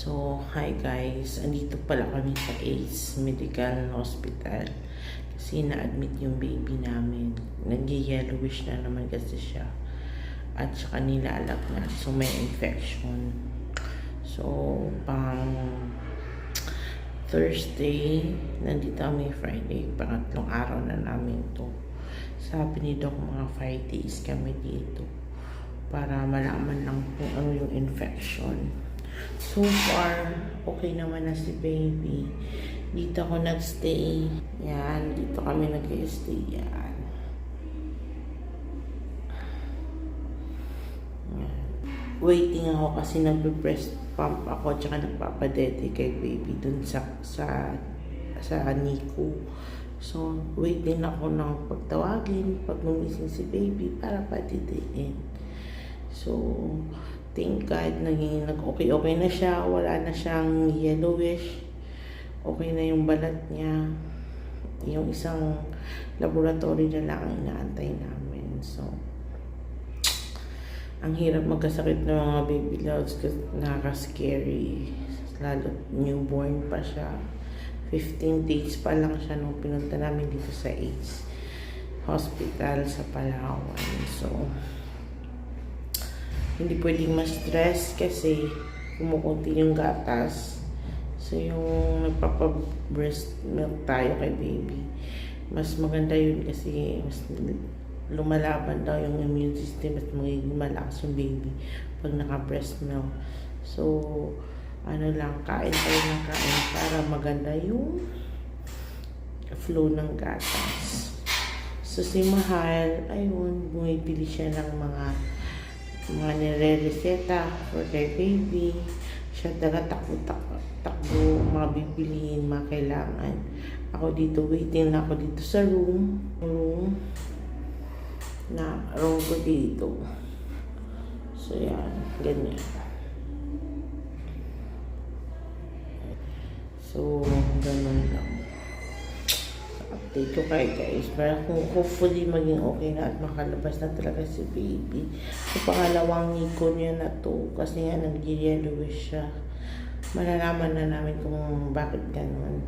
So, hi guys. Andito pala kami sa ACE Medical Hospital. Kasi na-admit yung baby namin. Nag-yellowish na naman kasi siya. At saka nilalak na. So, may infection. So, pang Thursday, nandito kami Friday. Pangatlong araw na namin to. Sabi ni Doc, mga 5 days kami dito. Para malaman lang kung ano yung infection. So far, okay naman na si baby. Dito ako nagstay. Yan, dito kami nag-stay. Yan. Waiting ako kasi nagbe-breast pump ako tsaka nagpapadete kay baby dun sa sa sa NICU. So, waiting ako ng pagtawagin pag lumising si baby para patitiin. So, thank God, naging nag-okay-okay na siya. Wala na siyang yellowish. Okay na yung balat niya. Yung isang laboratory na lang ang inaantay namin. So, ang hirap magkasakit ng mga baby loves kasi nakaka-scary. Lalo newborn pa siya. 15 days pa lang siya nung pinunta namin dito sa AIDS hospital sa Palawan. So, hindi pwedeng ma-stress kasi kumukunti yung gatas. So, yung nagpapa-breast milk tayo kay baby, mas maganda yun kasi mas lumalaban daw yung immune system at magiging malakas yung baby pag naka-breast milk. So, ano lang, kain tayo ng kain para maganda yung flow ng gatas. So, si Mahal, ayun, bumibili siya ng mga mga nire-reseta for kay baby. Siya talaga takbo-takbo, takbo, mga bibilihin, mga kailangan. Ako dito, waiting na ako dito sa room. Room. Na, room ko dito. So, yan. Ganyan. So, ganun lang. Update ko kayo guys. Para kung hopefully maging okay na at makalabas na talaga si baby. So, pangalawang niko niya na to. Kasi nga nag-yellowish siya. Malalaman na namin kung bakit ganun.